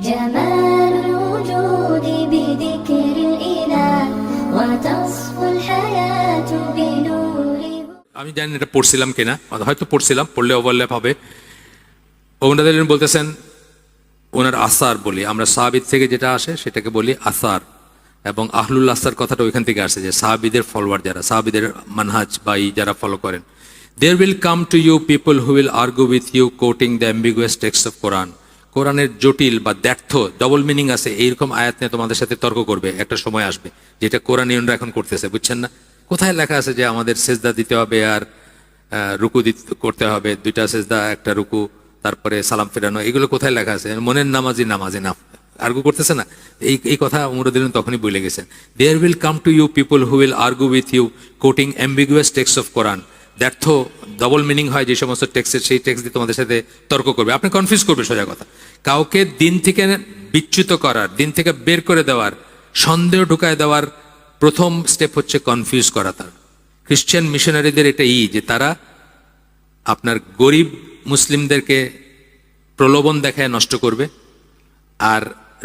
جمال الوجود بذكر الإله وتصفو الحياة بنوره আমি জানি না এটা পড়ছিলাম কিনা হয়তো পড়ছিলাম পড়লে ওভারল্যাপ হবে ওনাদের বলতেছেন ওনার আসার বলি আমরা সাহাবিদ থেকে যেটা আসে সেটাকে বলি আসার এবং আহলুল আসার কথাটা ওইখান থেকে আসে যে সাহাবিদের ফলোয়ার যারা সাহাবিদের মানহাজ বা ই যারা ফলো করেন there will come to you people who will argue with you quoting the ambiguous text of Quran কোরআনের জটিল বা দ্ব্যর্থ ডবল মিনিং আছে, এইরকম আয়াত নিয়ে তোমাদের সাথে তর্ক করবে, একটা সময় আসবে, যেটা কোরআনিয়নরা এখন করতেছে, বুঝছেন না? কোথায় লেখা আছে যে আমাদের সেজদা দিতে হবে আর রুকু দিতে করতে হবে, দুইটা সেজদা, একটা রুকু, তারপরে সালাম ফেরানো, এগুলো কোথায় লেখা আছে? মনের নামাজি নামাজি না আর্গু করতেছে না? এই এই কথা উমরুদ্দিন তখনই বলে গেছেন। There will come to you people who will argue with you quoting ambiguous text of Quran দ্যার্থ double meaning হয় যে সমস্ত টেক্সটের সেই টেক্স দিয়ে তোমাদের সাথে তর্ক করবে। আপনি কনফিউজ করবে সোজা কথা। কাউকে দিন থেকে বিচ্যুত করার, দিন থেকে বের করে দেওয়ার, সন্দেহ ঢুকায় দেওয়ার প্রথম স্টেপ হচ্ছে কনফিউজ করা তার। খ্রিস্টান মিশনারিদের এটা ই যে তারা আপনার গরিব মুসলিমদেরকে প্রলোভন দেখায়, নষ্ট করবে। আর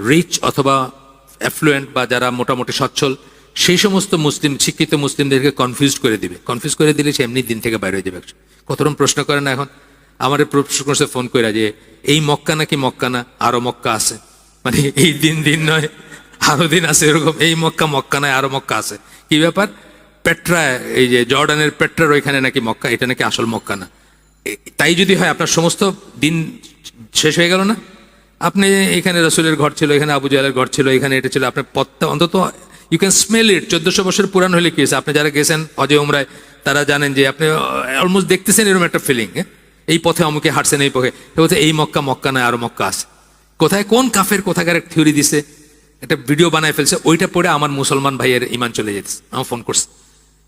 রিচ অথবা অ্যাফ্লুয়েন্ট বা যারা মোটামুটি সচ্ছল সেই সমস্ত মুসলিম, শিক্ষিত মুসলিমদেরকে কনফিউজ করে দিবে। কনফিউজ করে দিলে সে এমনি দিন থেকে বাইরে হয়ে যাবে কতরকম প্রশ্ন করে না এখন? আমার প্রশ্ন করছে ফোন করে যে, এই মক্কা নাকি মক্কা না? আরও মক্কা আছে। মানে এই দিন দিন নয়, আরও দিন আছে এরকম, এই মক্কা মক্কা নয়, আরও মক্কা আছে। কি ব্যাপার? পেট্রা, এই যে জর্ডানের পেট্রার ওইখানে নাকি মক্কা? এটা নাকি আসল মক্কা না? তাই যদি হয়, আপনার সমস্ত দিন শেষ হয়ে গেল না? আপনি এখানে রসুলের ঘর ছিল, এখানে আবু জাহেলের ঘর ছিল, এখানে এটা ছিল, আপনার পথটা অন্তত ইউ ক্যান স্মেল ইট চোদ্দশো বছর পুরান হলে কি হয়েছে? আপনি যারা গেছেন হজে, উমরায়, তারা জানেন যে আপনি অলমোস্ট দেখতেছেন এরকম একটা ফিলিং এই পথে অমুকে হাঁটছেন, এই পথে। বলছে, এই মক্কা মক্কা নয়, আরও মক্কা আছে। কোথায়? কোন কাফের কোথাকার থিওরি দিছে? একটা ভিডিও বানায় ফেলছে। ওইটা পড়ে আমার মুসলমান ভাইয়ের ইমান চলে যেতেছে। আমার ফোন করছে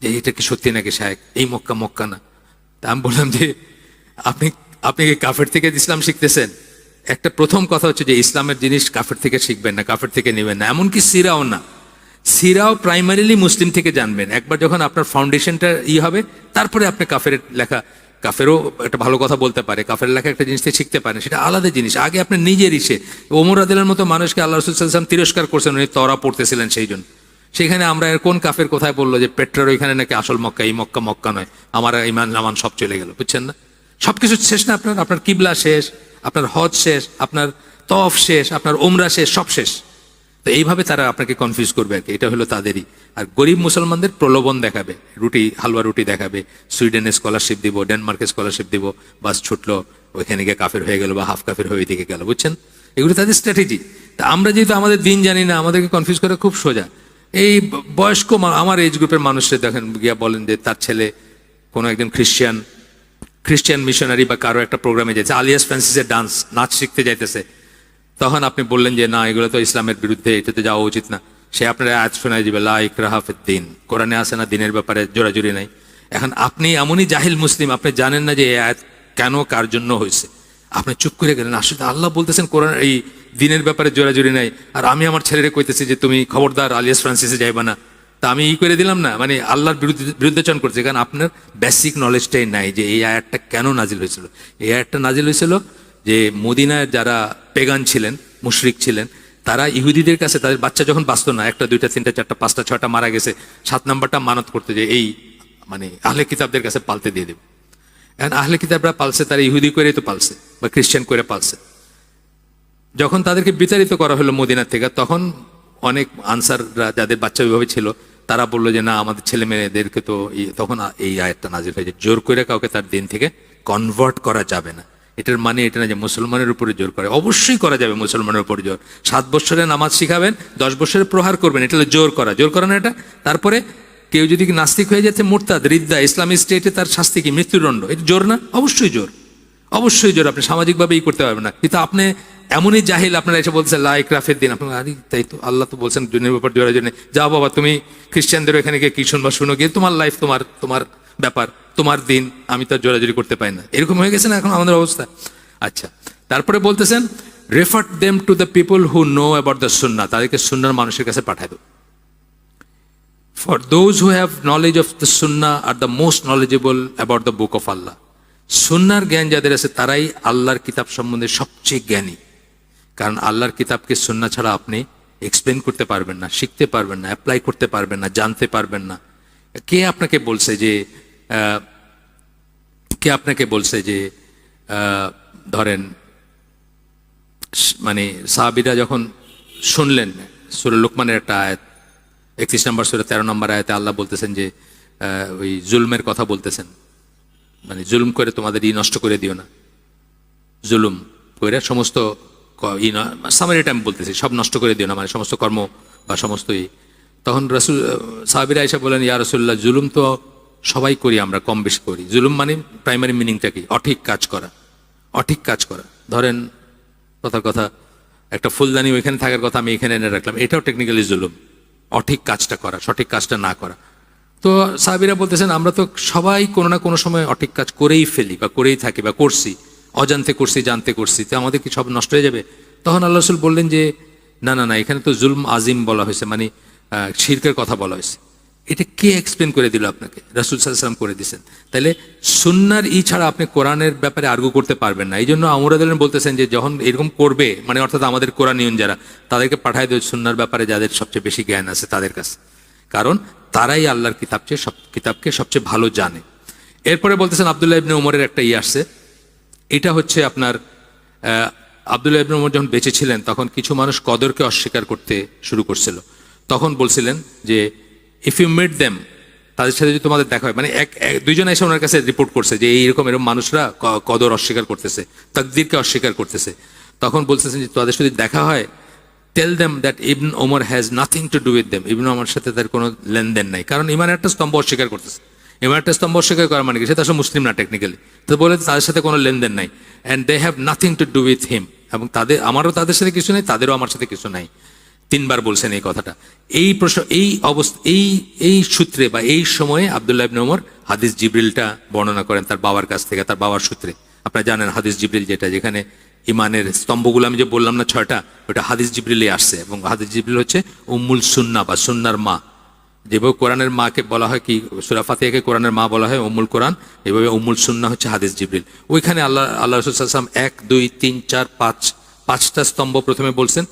যে, এটা কি সত্যি নাকি সাহেব এই মক্কা মক্কা না। তা আমি বললাম যে, আপনি আপনি কি কাফের থেকে ইসলাম শিখতেছেন? একটা প্রথম কথা হচ্ছে যে, ইসলামের জিনিস কাফের থেকে শিখবেন না, কাফের থেকে নেবেন না। এমনকি সিরাও না। সিরাও প্রাইমারিলি মুসলিম থেকে জানবেন। একবার যখন আপনার ফাউন্ডেশনটা ই হবে, তারপরে আপনি কাফের লেখা, কাফেরও একটা ভালো কথা বলতে পারে, কাফের লেখা একটা জিনিস শিখতে পারেন, সেটা আলাদা জিনিস। আগে আপনি নিজের ইসে ওমর আদিলের মতো মানুষকে আল্লাহ রসুলাম তিরস্কার করছেন, উনি তরা পড়তেছিলেন সেই জন্য সেখানে আমরা এর কোন কাফের কোথায় বলল যে পেট্রার ওইখানে নাকি আসল মক্কা, এই মক্কা মক্কা নয়, আমার ইমান নামান সব চলে গেল, বুঝছেন না? সব সবকিছু শেষ না আপনার? আপনার কিবলা শেষ, আপনার হজ শেষ, আপনার তফ শেষ, আপনার ওমরা শেষ, সব শেষ। তো এইভাবে তারা আপনাকে কনফিউজ করবে আর কি। এটা হলো তাদেরই। আর গরিব মুসলমানদের প্রলোভন দেখাবে। রুটি, হালুয়া রুটি দেখাবে। সুইডেনে স্কলারশিপ দিব, ডেনমার্কে স্কলারশিপ দিব, বাস ছুটলো, ওইখানে গিয়ে কাফের হয়ে গেল বা হাফ কাফের হয়ে দিকে গেল, বুঝছেন? এগুলো তাদের স্ট্র্যাটেজি তা আমরা যেহেতু আমাদের দিন জানি না, আমাদেরকে কনফিউজ করা খুব সোজা। এই বয়স্ক আমার এজ গ্রুপের মানুষরা দেখেন, গিয়া বলেন যে তার ছেলে কোনো একজন খ্রিস্টান খ্রিস্টান মিশনারি বা কারও একটা প্রোগ্রামে যাচ্ছে আলিয়াস ফ্রান্সিসের ডান্স নাচ শিখতে যাইতেছে। তখন আপনি বললেন যে, না, এগুলো তো ইসলামের বিরুদ্ধে এটাতে যাওয়া উচিত না। সে আপনার আয়াত শোনায় যাবে লা ইকরাহাফের দিন। কোরআনে আসে না, দিনের ব্যাপারে জোরাজুরি নাই। এখন আপনি এমনই জাহিল মুসলিম, আপনি জানেন না যে এই আয়াত কেন, কার জন্য হয়েছে। আপনি চুপ করে গেলেন, আসলে আল্লাহ বলতেছেন কোরআন, এই দিনের ব্যাপারে জোরাজুরি নাই। আর আমি আমার ছেলেরে কইতেছি যে, তুমি খবরদার আলিয়াস ফ্রান্সিসে যাইবা না। তা আমি ই করে দিলাম না মানে আল্লাহর বিরুদ্ধে বিরুদ্ধাচরণ করছে। কারণ আপনার বেসিক নলেজটাই নাই যে, এই আয়াতটা কেন নাজিল হয়েছিল। এই আয়াতটা নাজিল হয়েছিল যে মদিনায় যারা পেগান ছিলেন, মুশরিক ছিলেন, তারা ইহুদিদের কাছে তাদের বাচ্চা যখন বাঁচতো না, একটা, দুইটা, তিনটা, চারটা, পাঁচটা, ছয়টা মারা গেছে, সাত নাম্বারটা মানত করতে যে এই মানে আহলে কিতাবদের কাছে পালতে দিয়ে দেবে। এখন আহলে কিতাবরা পালছে, তারা ইহুদি করে তো পালছে, বা খ্রিস্টান করে পালছে। যখন তাদেরকে বিতাড়িত করা হলো মদিনার থেকে, তখন অনেক আনসাররা যাদের বাচ্চা ওইভাবে ছিল, তারা বলল যে, না, আমাদের ছেলে মেয়েদেরকে তো তখন এই আয়াতটা নাজির হয়েছে। জোর করে কাউকে তার দিন থেকে কনভার্ট করা যাবে না। এটার মানে এটা না যে মুসলমানের উপরে জোর করে। অবশ্যই করা যাবে মুসলমানের উপরে জোর। সাত বছরে নামাজ শিখাবেন, দশ বছরে প্রহার করবেন, এটা জোর করা। জোর করা না এটা? তারপরে কেউ যদি নাস্তিক হয়ে যাচ্ছে, মোরতাদ, রিদ্দা, ইসলামী স্টেটে তার শাস্তি কি? মৃত্যুদণ্ড। এটা জোর না? অবশ্যই জোর। অবশ্যই জোর। আপনি সামাজিকভাবে ই করতে পারবেন না। কিন্তু আপনি এমনই জাহিল, আপনারা এসে বলছেন লাইক রাফের দিন। আপনার তাই তো আল্লাহ তো বলছেন, দুনিয়ার ব্যাপার জোড়া জন্য যাও বাবা, তুমি খ্রিস্টানদের এখানে গিয়ে কি শুনবা? শুনো গিয়ে তোমার লাইফ তোমার তোমার ব্যাপার, তোমার দিন, আমি তো জোরাজুরি করতে পারি না। এরকম হয়ে গেছে না এখন আমাদের অবস্থা? আচ্ছা তারপরে বলতেছেন refer them to the people who know about the sunnah তাদেরকে সুন্নার মানুষের কাছে পাঠায় দেবো for those who have knowledge of the sunnah R the most knowledgeable about the book of Allah সুন্নার জ্ঞান যাদের আছে, তারাই আল্লাহর কিতাব সম্বন্ধে সবচেয়ে জ্ঞানী। কারণ আল্লাহর কিতাবকে সুন্না ছাড়া আপনি এক্সপ্লেন করতে পারবেন না, শিখতে পারবেন না অ্যাপ্লাই করতে পারবেন না, জানতে পারবেন না। কে আপনাকে বলছে যে কে আপনাকে বলছে যে ধরেন মানে সাহাবিরা যখন শুনলেন, সুরে লোকমানের একটা আয়াত, একত্রিশ নম্বর সুরে, তেরো নম্বর আয়াতে আল্লাহ বলতেছেন যে ওই জুলমের কথা বলতেছেন। মানে জুলুম করে তোমাদের ই নষ্ট করে দিও না। জুলুম করে সমস্ত ই সামারি টাইম বলতেছি, সব নষ্ট করে দিও না মানে সমস্ত কর্ম বা সমস্ত ই তখন রসুল সাহাবিরা এসে বলেন ইয়া রসুল্লাহ জুলুম তো সবাই করি, আমরা কম বেশি করি। জুলুম মানে প্রাইমারি মিনিংটা কি? অঠিক কাজ করা। অঠিক কাজ করা। ধরেন, কথার কথা, একটা ফুলদানি ওইখানে থাকার কথা আমি এখানে এনে রাখলাম, এটাও টেকনিক্যালি জুলুম। অঠিক কাজটা করা, সঠিক কাজটা না করা। তো সাহাবিরা বলতেছেন, আমরা তো সবাই কোনো না কোনো সময় অঠিক কাজ করেই ফেলি বা করেই থাকি বা করছি। অজান্তে করছি, জানতে করছি, তো আমাদের কি সব নষ্ট হয়ে যাবে? তখন আল্লাহ রসুল বললেন যে, না না না, এখানে তো জুলম আজিম বলা হয়েছে মানে শিরকের কথা বলা হয়েছে। এটা কে এক্সপ্লেন করে দিল আপনাকে? রাসুল সাল্লাম করে দিয়েছেন। তাহলে সুন্নার ই ছাড়া আপনি কোরআনের ব্যাপারে আর্গু করতে পারবেন না। এই জন্য আমরাদের বলতেছেন যে যখন এরকম করবে মানে অর্থাৎ আমাদের কোরআনিয়ন যারা, তাদেরকে পাঠায় দেয় সুন্নার ব্যাপারে যাদের সবচেয়ে বেশি জ্ঞান আছে তাদের কাছে। কারণ তারাই আল্লাহর কিতাব চেয়ে সব, কিতাবকে সবচেয়ে ভালো জানে। এরপরে বলতেছেন আবদুল্লাহ ইবনে ওমরের একটা ই আসছে। এটা হচ্ছে আপনার আবদুল্লাহ ইবনে ওমর যখন বেঁচে ছিলেন, তখন কিছু মানুষ কদরকে অস্বীকার করতে শুরু করছিল। তখন বলছিলেন যে ইফ ইউ মেট দেম তাদের সাথে যদি তোমাদের দেখা হয় মানে এক দুইজন এসে ওনার কাছে রিপোর্ট করছে যে এইরকম এরকম মানুষরা কদর অস্বীকার করতেছে, তাকদিরকে অস্বীকার করতেছে। তখন বলতেছেন যে তাদের যদি দেখা হয় tell them that ibn Omar has nothing to do with them ibn Omar সাথে তার কোনো লেনদেন নাই। কারণ ইমান একটা স্তম্ভ অস্বীকার করতেছে। ইমান একটা স্তম্ভ অস্বীকার করা মানে কি? সেটা আসলে মুসলিম না টেকনিক্যালি তো বলে তাদের সাথে কোনো লেনদেন নাই। And they have nothing to do with him এবং তাদের, আমারও তাদের সাথে কিছু নেই, তাদেরও আমার সাথে কিছু নাই। তিনবার বলছেন এই কথাটা। এই প্রশ্ন, এই অবস্থা, এই এই সূত্রে বা এই সময়ে আবদুল্লাহ ইবনে হাদিস জিবরিলটা বর্ণনা করেন তার বাবার কাছ থেকে, তার বাবার সূত্রে। আপনারা জানেন হাদিস জিবরিল যেটা, যেখানে ইমানের স্তম্ভগুলো আমি যে বললাম না ছয়টা, ওটা হাদিস জিবরিলে আসছে এবং হাদিস জিবরিল হচ্ছে উম্মুল সুন্না বা সুন্নার মা। যেভাবে কোরআনের মাকে বলা হয় কি, সুরা ফাতিহাকে কোরআনের মা বলা হয়, উম্মুল কোরআন, এভাবে উম্মুল সুন্না হচ্ছে হাদিস জিবরিল। ওইখানে আল্লাহ আল্লাহ রসুলাম এক, দুই, তিন, চার, পাঁচ, পাঁচটা স্তম্ভ প্রথমে বলছেন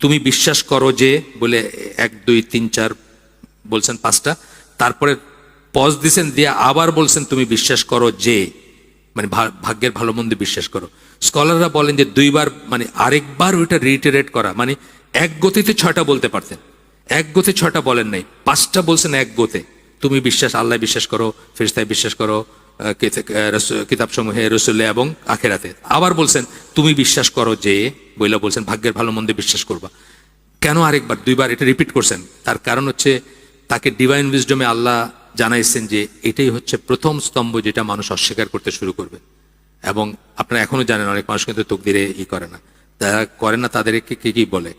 তুমি বিশ্বাস করো যে, বলে এক, দুই, তিন, চার বলছেন পাঁচটা, তারপরে পজ দিছেন, দিয়ে আবার বলছেন তুমি বিশ্বাস করো যে মানে ভাগ্যের ভালো মন্দ বিশ্বাস করো। স্কলাররা বলেন যে দুইবার মানে আরেকবার ওইটা রিটারেট করা মানে এক গতিতে ছয়টা বলতে পারতেন। এক গতে ছয়টা বলেন নাই, পাঁচটা বলছেন এক গোতে তুমি বিশ্বাস, আল্লাহ বিশ্বাস করো ফেরিস্তায় বিশ্বাস করো কিতাবসমূহে রসুল্লে এবং আখেরাতে। আবার বলছেন, তুমি বিশ্বাস করো যে, বইলা বলছেন, ভাগ্যের ভালো মন্দে বিশ্বাস করবা। কেন আরেকবার, দুইবার এটা রিপিট করছেন? তার কারণ হচ্ছে, তাকে ডিভাইন উইজডমে আল্লাহ জানাইছেন যে, এটাই হচ্ছে প্রথম স্তম্ভ যেটা মানুষ অস্বীকার করতে শুরু করবে। এবং আপনারা এখনও জানেন, অনেক মানুষ কিন্তু তকদিরে ই করে না। যারা করে না তাদেরকে কি কি বলে?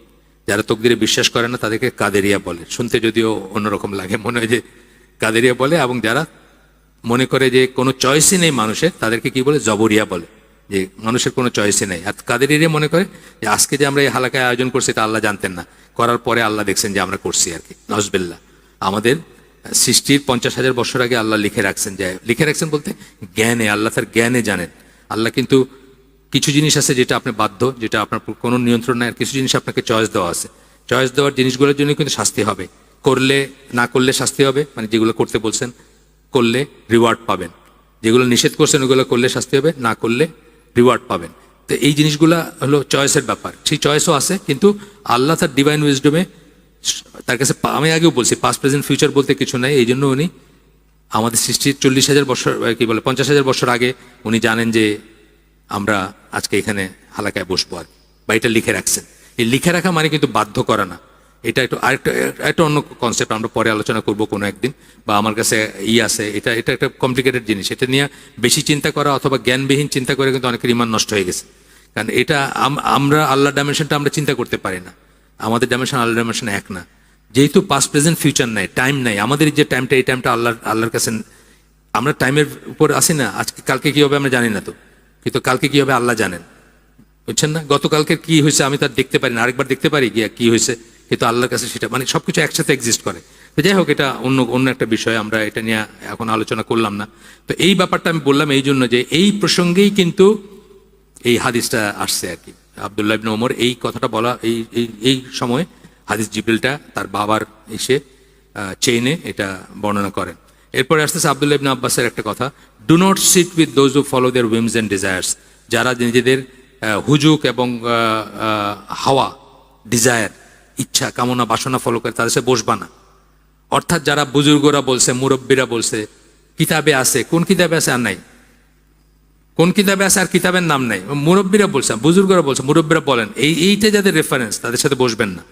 যারা তকদিরে বিশ্বাস করে না, তাদেরকে কাদেরিয়া বলে। শুনতে যদিও অন্যরকম লাগে, মনে হয় যে কাদেরিয়া বলে, এবং যারা মনে করে যে কোনো চয়েসই নেই মানুষের, তাদেরকে কি বলে? জবরিয়া বলে। যে মানুষের কোনো চয়েসই নেই। আর কাদের এরিয়া মনে করে যে আজকে যে আমরা এই হালাকায় আয়োজন করছি, এটা আল্লাহ জানতেন না। করার পরে আল্লাহ দেখছেন যে আমরা করছি আর কি। নজবিল্লা আমাদের সৃষ্টির পঞ্চাশ হাজার বছর আগে আল্লাহ লিখে রাখছেন যে, লিখে রাখছেন বলতে জ্ঞানে, আল্লাহ তার জ্ঞানে জানেন। আল্লাহ কিন্তু কিছু জিনিস আছে যেটা আপনি বাধ্য, যেটা আপনার কোনো নিয়ন্ত্রণ নাই, আর কিছু জিনিস আপনাকে চয়েস দেওয়া আছে। চয়েস দেওয়ার জিনিসগুলোর জন্য কিন্তু শাস্তি হবে। করলে, না করলে শাস্তি হবে মানে যেগুলো করতে বলছেন করলে রিওয়ার্ড পাবেন। যেগুলো নিষেধ করছেন, ওগুলো করলে শাস্তি হবে, না করলে রিওয়ার্ড পাবেন। তো এই জিনিসগুলা হলো চয়েসের ব্যাপার। সেই চয়েসও আছে, কিন্তু আল্লাহ তার ডিভাইন উইজডমে তার কাছে আমি আগেও বলছি পাস্ট প্রেজেন্ট ফিউচার বলতে কিছু নাই। এই জন্য উনি আমাদের সৃষ্টির চল্লিশ হাজার বছর কি বলে, পঞ্চাশ হাজার বছর আগে উনি জানেন যে আমরা আজকে এখানে হালাকায় বসবো আর। বা এটা লিখে রাখছেন। এই লিখে রাখা মানে কিন্তু বাধ্য করা না। এটা একটু আরেকটা, একটা অন্য কনসেপ্ট আমরা পরে আলোচনা করব কোনো একদিন, বা আমার কাছে ই আছে। এটা এটা একটা কমপ্লিকেটেড জিনিস। এটা নিয়ে বেশি চিন্তা করা অথবা জ্ঞানবিহীন চিন্তা করে কিন্তু অনেকের ইমান নষ্ট হয়ে গেছে। কারণ এটা আমরা আল্লাহ ডাইমেনশনটা আমরা চিন্তা করতে পারি না। আমাদের ডাইমেনশন আল্লাহ ডাইমেনশন এক না। যেহেতু পাস্ট প্রেজেন্ট ফিউচার নাই টাইম নাই, আমাদের যে টাইমটা এই টাইমটা আল্লাহ আল্লাহর কাছে আমরা টাইমের উপর আসি না আজকে কালকে কি হবে আমরা জানি না তো। কিন্তু কালকে কি হবে আল্লাহ জানেন। বুঝছেন না? গতকালকে কি হয়েছে আমি তার দেখতে পারি না। আরেকবার দেখতে পারি গিয়া কি হয়েছে। কিন্তু আল্লাহর কাছে সেটা মানে সবকিছু একসাথে এক্সিস্ট করে। তো যাই হোক, এটা অন্য অন্য একটা বিষয়, আমরা এটা নিয়ে এখন আলোচনা করলাম না। তো এই ব্যাপারটা আমি বললাম এই জন্য যে এই প্রসঙ্গেই কিন্তু এই হাদিসটা আসছে আর কি। আবদুল্লাহ ইবনে ওমর এই কথাটা বলা, এই এই সময় হাদিস জিবরিলটা তার বাবার এসে চেইনে এটা বর্ণনা করেন এরপরে আসতেছে আবদুল্লাহ ইবনে আব্বাসের একটা কথা do not sit with those who follow their whims and desires যারা নিজেদের হুজুক এবং হাওয়া ডিজায়ার ইচ্ছা, কামনা, বাসনা ফলো করে তাদের সাথে বসবা না। অর্থাৎ যারা বুজুর্গরা বলছে, মুরব্বীরা বলছে, কিতাবে আছে, কোন কিতাবে আছে আর নাই? কোন কিতাবে আছে আর কিতাবের নাম নাই? মুরব্বীরা বলছে, বুজুর্গরা বলছে, মুরব্বীরা বলেন, এই, এইটা যাদের রেফারেন্স তাদের সাথে বসবেন না।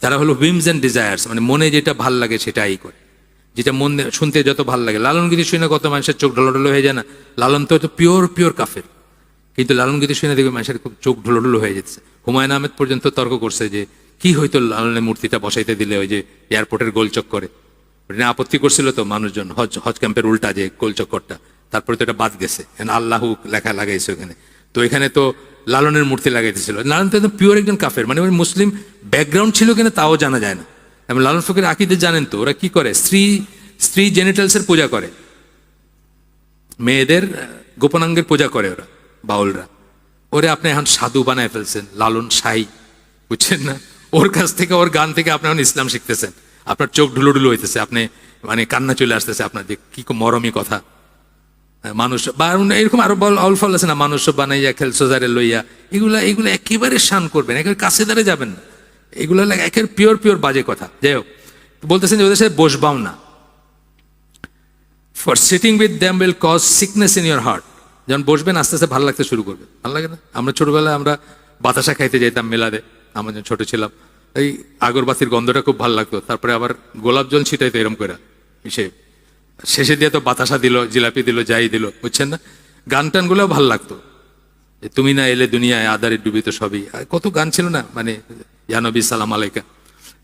তারা হলো উইমস অ্যান্ড ডিজায়ার্স মানে মনে যেটা ভালো লাগে সেটাই করে। যেটা মন শুনতে যত ভালো লাগে। লালন গীতি শুনে কত মানুষের চোখ ঢলোঢলো হয়ে যায় না? লালন তো হয়তো পিওর পিওর কাফের। কিন্তু লালন গীতি শুনে দেখবে মানুষের খুব চোখ ঢলোঢলো হয়ে যাচ্ছে হুমায়ুন আহমেদ পর্যন্ত তর্ক করছে যে কি হয়তো লালনের মূর্তিটা বসাইতে দিলে ওই যে এয়ারপোর্টের গোল চক্করে ওটা নিয়ে আপত্তি করছিল তো মানুষজন, হজ হজ ক্যাম্পের উল্টা যে গোল চক্করটা তারপরে তো এটা বাদ গেছে। আল্লাহ লেখা লাগাইছে ওখানে। তো এখানে তো লালনের মূর্তি লাগাইতেছিল। লালন তো একদম পিওর একজন কাফের। মানে ওই মুসলিম ব্যাকগ্রাউন্ড ছিল কিনা তাও জানা যায় না। এবং লালন ফকির আকিদে জানেন তো, ওরা কি করে? স্ত্রী স্ত্রী জেনিটালসের পূজা করে। মেয়েদের গোপনাঙ্গের পূজা করে ওরা, বাউলরা। ওরে আপনি এখন সাধু বানায় ফেলছেন, লালন সাই বুঝছেন না? ওর কাছ থেকে ওর গান থেকে আপনি এখন ইসলাম শিখতেছেন। আপনার চোখ ঢুলো ঢুলো হইতেছে আপনি মানে কান্না চলে আসতেছে আপনার যে কি মরমী কথা। আহ, মানুষ বা এরকম আরও বল অল ফল আছে না মানুষ বানাইয়া খেল সোজারে লইয়া এগুলা এগুলো একেবারে শান করবেন একেবারে কাছে দাঁড়ে যাবেন না। এগুলো হলো একেবারে পিওর পিওর বাজে কথা। যাই হোক বলতেছেন যে ওদের সাথে বসবাও না। For sitting with them will cause sickness in your heart যখন বসবেন আস্তে আস্তে ভালো লাগতে শুরু করবে। ভালো লাগে না? আমরা ছোটবেলায় আমরা বাতাসা খাইতে যাইতাম মেলাতে। আমরা যখন ছোট ছিলাম, এই আগরবাতির গন্ধটা খুব ভালো লাগতো। তারপরে আবার গোলাপ জল ছিটাইতো এরম করে। সে শেষে দিয়ে তো বাতাসা দিল, জিলাপি দিল, যাই দিল, বুঝছেন না? গান টানগুলোও ভালো লাগতো। তুমি না এলে দুনিয়ায় আদারে ডুবিত সবই। কত গান ছিল না মানে জানবী সালাম আলাইকা।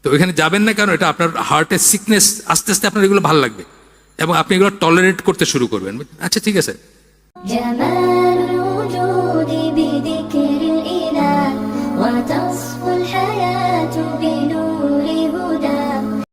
তো ওইখানে যাবেন না কেন? এটা আপনার হার্টের সিকনেস আস্তে আস্তে আপনার এগুলো ভালো লাগবে। এবং আপনি এগুলো টলারেট করতে শুরু করবেন আচ্ছা ঠিক আছে।